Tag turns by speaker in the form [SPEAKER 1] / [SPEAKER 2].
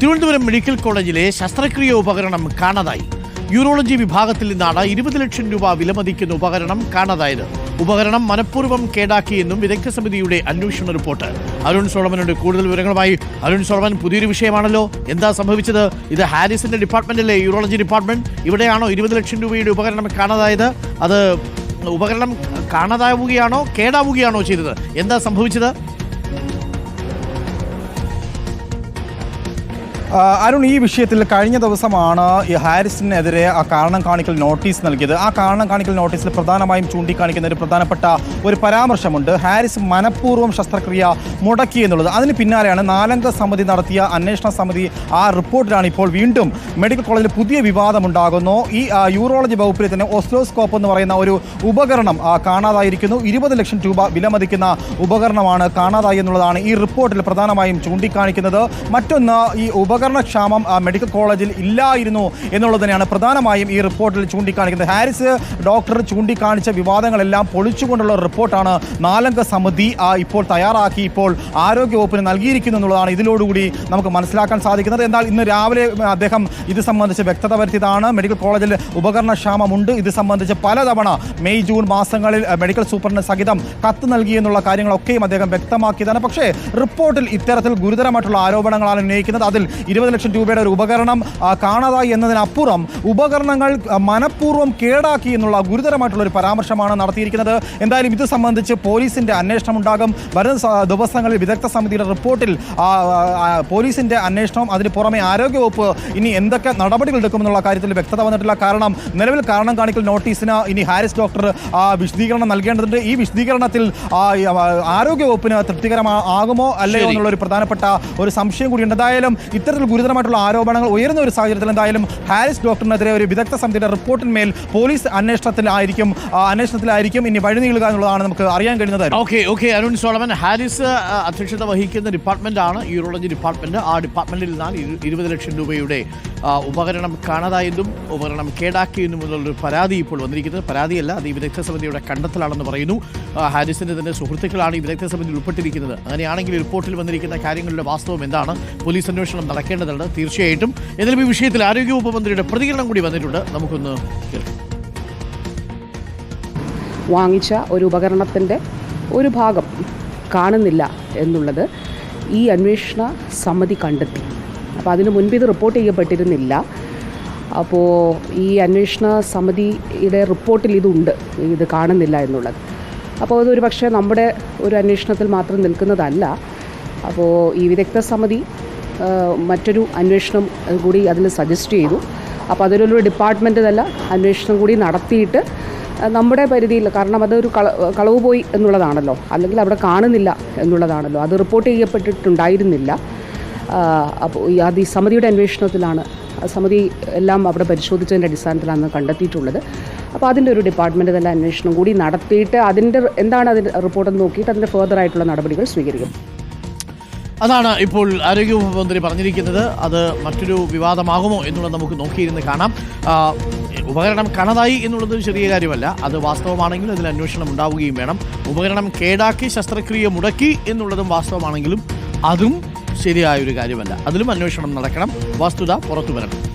[SPEAKER 1] Thiruvananthapuram medical കോളേജിലെ ശസ്ത്രക്രിയ ഉപകരണം കാണാതായി. യൂറോളജി വിഭാഗത്തിൽ നിന്നാണ് ഇരുപത് ലക്ഷം രൂപ വിലമതിക്കുന്ന ഉപകരണം കാണാതായത്. ഉപകരണം മനഃപൂർവം കേടാക്കിയെന്നും വിദഗ്ധ സമിതിയുടെ അന്വേഷണ റിപ്പോർട്ട്. അരുൺ സോളമനുണ്ട്. കൂടുതൽ വിവരങ്ങളുമായി അരുൺ സോളമൻ പുതിയൊരു വിഷയമാണല്ലോ. എന്താ സംഭവിച്ചത്? ഇത് ഹാരിസിന്റെ ഡിപ്പാർട്ട്മെന്റിലെ യൂറോളജി ഡിപ്പാർട്ട്മെന്റ് ഇവിടെയാണോ ഇരുപത് ലക്ഷം രൂപയുടെ ഉപകരണം കാണാതായത്? അത് ഉപകരണം കാണാതാവുകയാണോ? കേടാവുകയാണോ ചെയ്തത്? എന്താ സംഭവിച്ചത്?
[SPEAKER 2] അരുൺ ഈ വിഷയത്തിൽ കഴിഞ്ഞ ദിവസമാണ് ഈ ഹാരിസിനെതിരെ ആ കാരണം കാണിക്കൽ നോട്ടീസ് നൽകിയത്. ആ കാരണം കാണിക്കൽ നോട്ടീസിൽ പ്രധാനമായും ചൂണ്ടിക്കാണിക്കുന്ന ഒരു പ്രധാനപ്പെട്ട ഒരു പരാമർശമുണ്ട്. ഹാരിസ് മനഃപൂർവം ശസ്ത്രക്രിയ മുടക്കി എന്നുള്ളത്. അതിന് പിന്നാലെയാണ് നാലംഗ സമിതി നടത്തിയ അന്വേഷണ സമിതി ആ റിപ്പോർട്ടിലാണ് ഇപ്പോൾ വീണ്ടും മെഡിക്കൽ കോളേജിൽ പുതിയ വിവാദമുണ്ടാകുന്നു. ഈ യൂറോളജി വകുപ്പിൽ തന്നെ ഓസ്ലോസ്കോപ്പ് എന്ന് പറയുന്ന ഒരു ഉപകരണം കാണാതായിരിക്കുന്നു. ഇരുപത് ലക്ഷം രൂപ വിലമതിക്കുന്ന ഉപകരണമാണ് കാണാതായി എന്നുള്ളതാണ് ഈ റിപ്പോർട്ടിൽ പ്രധാനമായും ചൂണ്ടിക്കാണിക്കുന്നത്. മറ്റൊന്ന് ഈ ഉപകരണക്ഷാമം മെഡിക്കൽ കോളേജിൽ ഇല്ലായിരുന്നു എന്നുള്ളത് തന്നെയാണ് പ്രധാനമായും ഈ റിപ്പോർട്ടിൽ ചൂണ്ടിക്കാണിക്കുന്നത്. ഹാരിസ് ഡോക്ടർ ചൂണ്ടിക്കാണിച്ച വിവാദങ്ങളെല്ലാം പൊളിച്ചുകൊണ്ടുള്ള റിപ്പോർട്ടാണ് നാലംഗ സമിതി ഇപ്പോൾ തയ്യാറാക്കി ഇപ്പോൾ ആരോഗ്യവകുപ്പിന് നൽകിയിരിക്കുന്നു എന്നുള്ളതാണ് ഇതിലോടുകൂടി നമുക്ക് മനസ്സിലാക്കാൻ സാധിക്കുന്നത്. എന്നാൽ ഇന്ന് രാവിലെ അദ്ദേഹം ഇത് സംബന്ധിച്ച് വ്യക്തത വരുത്തിയതാണ്. മെഡിക്കൽ കോളേജിൽ ഉപകരണക്ഷാമമുണ്ട് ഇത് സംബന്ധിച്ച് പലതവണ മെയ് ജൂൺ മാസങ്ങളിൽ മെഡിക്കൽ സൂപ്രണ്ട് സഹിതം കത്ത് നൽകി എന്നുള്ള കാര്യങ്ങളൊക്കെയും അദ്ദേഹം വ്യക്തമാക്കിയതാണ്. പക്ഷേ റിപ്പോർട്ടിൽ ഇത്തരത്തിൽ ഗുരുതരമായിട്ടുള്ള ആരോപണങ്ങളാണ് ഉന്നയിക്കുന്നത്. അതിൽ ഇരുപത് ലക്ഷം രൂപയുടെ ഒരു ഉപകരണം കാണാതായി എന്നതിനപ്പുറം ഉപകരണങ്ങൾ മനഃപൂർവം കേടാക്കി എന്നുള്ള ഗുരുതരമായിട്ടുള്ള ഒരു പരാമർശമാണ് നടത്തിയിരിക്കുന്നത്. എന്തായാലും ഇത് സംബന്ധിച്ച് പോലീസിന്റെ അന്വേഷണം ഉണ്ടാകും. വരുന്ന ദിവസങ്ങളിൽ വിദഗ്ധ സമിതിയുടെ റിപ്പോർട്ടിൽ പോലീസിന്റെ അന്വേഷണം അതിന് പുറമെ ആരോഗ്യവകുപ്പ് ഇനി എന്തൊക്കെ നടപടികൾ എടുക്കുമെന്നുള്ള കാര്യത്തിൽ വ്യക്തത വന്നിട്ടില്ല. കാരണം നിലവിൽ കാരണം കാണിക്കൽ നോട്ടീസിന് ഇനി ഹാരിസ് ഡോക്ടർ വിശദീകരണം നൽകേണ്ടതുണ്ട്. ഈ വിശദീകരണത്തിൽ ആരോഗ്യവകുപ്പിന് തൃപ്തികരമാകുമോ അല്ലയോ എന്നുള്ള ഒരു പ്രധാനപ്പെട്ട ഒരു സംശയം കൂടിയുണ്ട്. എന്തായാലും ഇത്തരത്തിൽ ഗുരുതരമായിട്ടുള്ള ആരോപണങ്ങൾ ഉയരുന്ന ഒരു സാഹചര്യത്തിൽ എന്തായാലും ഹാരിസ് ഡോക്ടറിനെതിരെ ഒരു വിദഗ്ധ സമിതിയുടെ റിപ്പോർട്ടിന്മേൽ പോലീസ് അന്വേഷണത്തിലായിരിക്കും അന്വേഷണത്തിലായിരിക്കും. ഇനി വഴി നീളുക എന്നുള്ളതാണ് നമുക്ക് അറിയാൻ കഴിയുന്നത്.
[SPEAKER 1] Okay okay Arun Solomon Haris അധ്യക്ഷത വഹിക്കുന്ന ഡിപ്പാർട്ട്മെന്റ് ആണ് യൂറോളജി ഡിപ്പാർട്ട്മെന്റ്. ആ ഡിപ്പാർട്ട്മെന്റിൽ നിന്നാണ് ഇരു- ഇരുപത് ലക്ഷം രൂപയുടെ ഉപകരണം കാണാതായതും ഉപകരണം കേടാക്കിയെന്നും എന്നുള്ളൊരു പരാതി ഇപ്പോൾ വന്നിരിക്കുന്നത്. പരാതിയല്ല അത് ഈ വിദഗ്ധ സമിതിയുടെ കണ്ടെത്തലാണെന്ന് പറയുന്നു. ഹാരിസിന്റെ തന്നെ സുഹൃത്തുക്കളാണ് ഈ വിദഗ്ധ സമിതിയിൽ ഉൾപ്പെട്ടിരിക്കുന്നത്. അങ്ങനെയാണെങ്കിൽ റിപ്പോർട്ടിൽ വന്നിരിക്കുന്ന കാര്യങ്ങളുടെ വാസ്തവം എന്താണ്? പോലീസ് അന്വേഷണം നടക്കേണ്ടതുണ്ട് തീർച്ചയായിട്ടും. എന്നാലും ഈ വിഷയത്തിൽ ആരോഗ്യവകുപ്പ് മന്ത്രിയുടെ പ്രതികരണം കൂടി വന്നിട്ടുണ്ട്. നമുക്കൊന്ന് കേൾക്കാം.
[SPEAKER 3] വാങ്ങിച്ച ഒരു ഉപകരണത്തിന്റെ ഒരു ഭാഗം കാണുന്നില്ല എന്നുള്ളത് ഈ അന്വേഷണ സമിതി കണ്ടെത്തി. അപ്പോൾ അതിന് മുൻപ് ഇത് റിപ്പോർട്ട് ചെയ്യപ്പെട്ടിരുന്നില്ല. അപ്പോൾ ഈ അന്വേഷണ സമിതിയുടെ റിപ്പോർട്ടിൽ ഇതുണ്ട്. ഇത് കാണുന്നില്ല എന്നുള്ളത്. അപ്പോൾ അതൊരു പക്ഷേ നമ്മുടെ ഒരു അന്വേഷണത്തിൽ മാത്രം നിൽക്കുന്നതല്ല. അപ്പോൾ ഈ വിദഗ്ധ സമിതി മറ്റൊരു അന്വേഷണം കൂടി അതിൽ സജസ്റ്റ് ചെയ്തു. അപ്പോൾ അതിലൊരു ഡിപ്പാർട്ട്മെന്റ് തല അന്വേഷണം കൂടി നടത്തിയിട്ട് നമ്മുടെ പരിധിയിൽ കാരണം അതൊരു കള കളവ് പോയി എന്നുള്ളതാണല്ലോ. അല്ലെങ്കിൽ അവിടെ കാണുന്നില്ല എന്നുള്ളതാണല്ലോ. അത് റിപ്പോർട്ട് ചെയ്യപ്പെട്ടിട്ടുണ്ടായിരുന്നില്ല. അപ്പോൾ അത് ഈ സമിതിയുടെ അന്വേഷണത്തിലാണ് സമിതി എല്ലാം അവിടെ പരിശോധിച്ചതിന്റെ അടിസ്ഥാനത്തിലാണ് കണ്ടെത്തിയിട്ടുള്ളത്. അപ്പോൾ അതിന്റെ ഒരു ഡിപ്പാർട്ട്മെന്റ് തല അന്വേഷണം കൂടി നടത്തിയിട്ട് അതിന്റെ എന്താണ് അതിന്റെ റിപ്പോർട്ടെന്ന് നോക്കിയിട്ട് അതിന്റെ ഫേർദർ ആയിട്ടുള്ള നടപടികൾ സ്വീകരിക്കും.
[SPEAKER 1] അതാണ് ഇപ്പോൾ ആരോഗ്യവകുപ്പ് മന്ത്രി പറഞ്ഞിരിക്കുന്നത്. അത് മറ്റൊരു വിവാദമാകുമോ എന്നുള്ളത് നമുക്ക് നോക്കിയിരുന്ന് കാണാം. ഉപകരണം കണതായി എന്നുള്ളത് ചെറിയ കാര്യമല്ല. അത് വാസ്തവമാണെങ്കിൽ അതിൽ അന്വേഷണം ഉണ്ടാവുകയും വേണം. ഉപകരണം കേടാക്കി ശസ്ത്രക്രിയ മുടക്കി എന്നുള്ളതും വാസ്തവമാണെങ്കിലും അതും ശരിയായൊരു കാര്യമല്ല. അതിലും അന്വേഷണം നടക്കണം. വസ്തുത പുറത്തു വരണം.